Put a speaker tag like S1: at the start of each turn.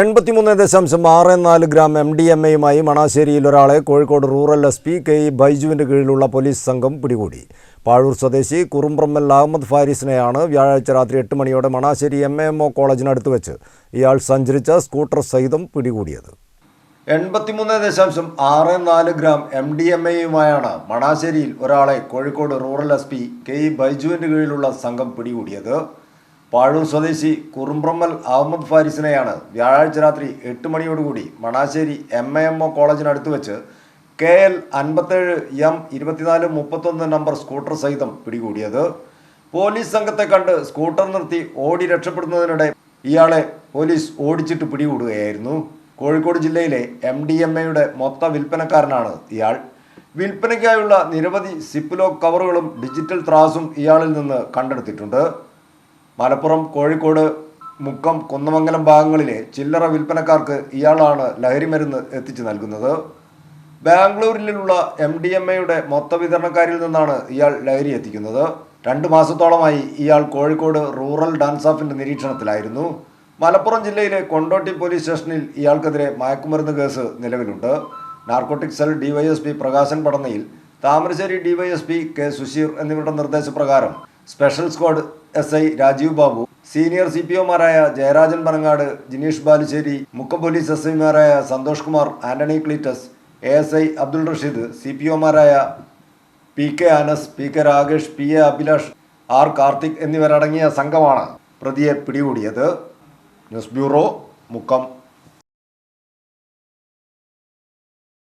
S1: എൺപത്തിമൂന്ന് ദശാംശം ആറ് നാല് ഗ്രാം എം ഡി എം എയുമായി മണാശ്ശേരിയിൽ ഒരാളെ Kozhikode rural S P K ബൈജുവിന്റെ കീഴിലുള്ള പോലീസ് സംഘം പിടികൂടി. പാഴൂർ സ്വദേശി കുറുമ്പ്രമ്മൽ അഹമ്മദ് ഫാരിസിനെയാണ് വ്യാഴാഴ്ച രാത്രി എട്ട് മണിയോടെ Manassery M A M O കോളേജിനടുത്ത് വെച്ച് ഇയാൾ സഞ്ചരിച്ച സ്കൂട്ടർ സഹിതം പിടികൂടിയത്. എൺപത്തിമൂന്ന് ദശാംശം ആറ് നാല് ഗ്രാം എം ഡി എം എയുമായാണ് മണാശ്ശേരിയിൽ ഒരാളെ Kozhikode rural S P K E ബൈജുവിന്റെ കീഴിലുള്ള സംഘം പിടികൂടിയത്. പാഴൂർ സ്വദേശി കുറുമ്പ്രമ്മൽ അഹമ്മദ് ഫാരിസിനെയാണ് വ്യാഴാഴ്ച രാത്രി എട്ട് മണിയോടുകൂടി Manassery M A M O കോളേജിനടുത്ത് വെച്ച് കെ എൽ അൻപത്തേഴ് എം ഇരുപത്തിനാല് മുപ്പത്തൊന്ന് നമ്പർ സ്കൂട്ടർ സഹിതം പിടികൂടിയത്. പോലീസ് സംഘത്തെ കണ്ട് സ്കൂട്ടർ നിർത്തി ഓടി രക്ഷപ്പെടുന്നതിനിടെ ഇയാളെ പോലീസ് ഓടിച്ചിട്ട് പിടികൂടുകയായിരുന്നു. കോഴിക്കോട് ജില്ലയിലെ എം ഡി എം എയുടെ മൊത്ത വിൽപ്പനക്കാരനാണ് ഇയാൾ. വിൽപ്പനയ്ക്കായുള്ള നിരവധി സിപ്ലോ കവറുകളും ഡിജിറ്റൽ ത്രാസും ഇയാളിൽ നിന്ന് കണ്ടെടുത്തിട്ടുണ്ട്. മലപ്പുറം കോഴിക്കോട് മുക്കം കുന്നമംഗലം ഭാഗങ്ങളിലെ ചില്ലറ വിൽപ്പനക്കാർക്ക് ഇയാളാണ് ലഹരിമരുന്ന് എത്തിച്ചു നൽകുന്നത്. ബാംഗ്ലൂരിലുള്ള എം ഡി എം എയുടെ മൊത്ത വിതരണക്കാരിൽ നിന്നാണ് ഇയാൾ ലഹരി എത്തിക്കുന്നത്. രണ്ട് മാസത്തോളമായി ഇയാൾ കോഴിക്കോട് റൂറൽ ഡാൻസ് ഓഫിന്റെ നിരീക്ഷണത്തിലായിരുന്നു. മലപ്പുറം ജില്ലയിലെ കൊണ്ടോട്ടി പോലീസ് സ്റ്റേഷനിൽ ഇയാൾക്കെതിരെ മയക്കുമരുന്ന് കേസ് നിലവിലുണ്ട്. Narcotic cell DYSP Prakashan Padannayil Thamarassery DYSP K Susheer എന്നിവരുടെ നിർദ്ദേശപ്രകാരം special squad S I Rajeev Babu senior C P ഒമാരായ Jayarajan Panangad Jineesh Balussery Mukkam police S ഐമാരായ Santhosh Kumar Antony Cleetus A S I Abdul Rasheed C P ഒമാരായ P K Anas P K Rakesh P A Abhilash R Karthik എന്നിവരടങ്ങിയ സംഘമാണ് പ്രതിയെ പിടികൂടിയത്. News bureau Mukkam.